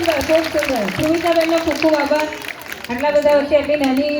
त्यांना खूप खूप आभानी